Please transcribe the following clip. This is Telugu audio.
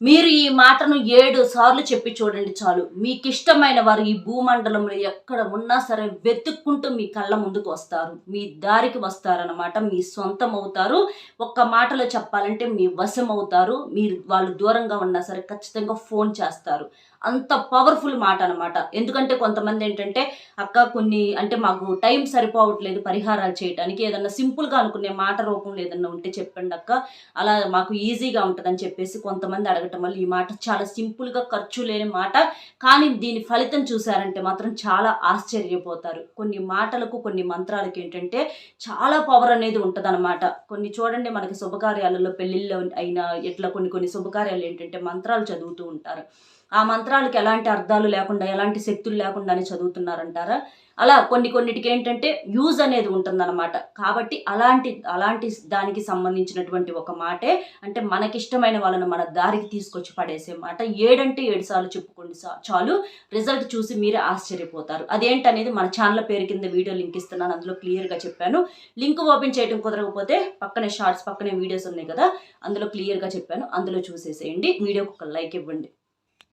మీరు ఈ మాటను ఏడు సార్లు చెప్పి చూడండి చాలు. మీకు ఇష్టమైన వారు ఈ భూమండలంలో ఎక్కడ ఉన్నా సరే వెతుక్కుంటూ మీ కళ్ళ ముందుకు వస్తారు. మీ దారికి వస్తారన్నమాట. మీ సొంతం అవుతారు. ఒక్క మాటలో చెప్పాలంటే మీ వశం అవుతారు. మీరు వాళ్ళు దూరంగా ఉన్నా సరే ఖచ్చితంగా ఫోన్ చేస్తారు. అంత పవర్ఫుల్ మాట అనమాట ఎందుకంటే కొంతమంది ఏంటంటే అక్క కొన్ని అంటే మాకు టైం సరిపోవట్లేదు పరిహారాలు చేయడానికి ఏదన్నా సింపుల్గా అనుకునే మాట రూపంలో ఏదన్నా ఉంటే చెప్పండి అక్క అలా మాకు ఈజీగా ఉంటుందని చెప్పేసి కొంతమంది అడగటం మళ్ళీ ఈ మాట చాలా సింపుల్గా ఖర్చు లేని మాట కానీ దీని ఫలితం చూసారంటే మాత్రం చాలా ఆశ్చర్యపోతారు. కొన్ని మాటలకు కొన్ని మంత్రాలకు ఏంటంటే చాలా పవర్ అనేది ఉంటుందన్నమాట. కొన్ని చూడండి మనకి శుభకార్యాలలో పెళ్ళిళ్ళు అయినా ఇట్లా కొన్ని కొన్ని శుభకార్యాలు ఏంటంటే మంత్రాలు చదువుతూ ఉంటారు. ఆ మంత్రాలకు ఎలాంటి అర్థాలు లేకుండా ఎలాంటి శక్తులు లేకుండానే చదువుతున్నారంటారా? అలా కొన్ని కొన్నిటికి ఏంటంటే యూజ్ అనేది ఉంటుందన్నమాట. కాబట్టి అలాంటి అలాంటి దానికి సంబంధించినటువంటి ఒక మాటే అంటే మనకిష్టమైన వాళ్ళను మన దారికి తీసుకొచ్చి పడేసే మాట. ఏడంటే ఏడు సార్లు చెప్పుకోండి చాలు. రిజల్ట్ చూసి మీరే ఆశ్చర్యపోతారు. అదేంటనేది మన ఛానల్ పేరు కింద వీడియో లింక్ ఇస్తున్నాను. అందులో క్లియర్గా చెప్పాను. లింక్ ఓపెన్ చేయడం కుదరకపోతే పక్కనే షార్ట్స్ పక్కనే వీడియోస్ ఉన్నాయి కదా అందులో క్లియర్గా చెప్పాను. అందులో చూసేసేయండి. వీడియోకి ఒక లైక్ ఇవ్వండి.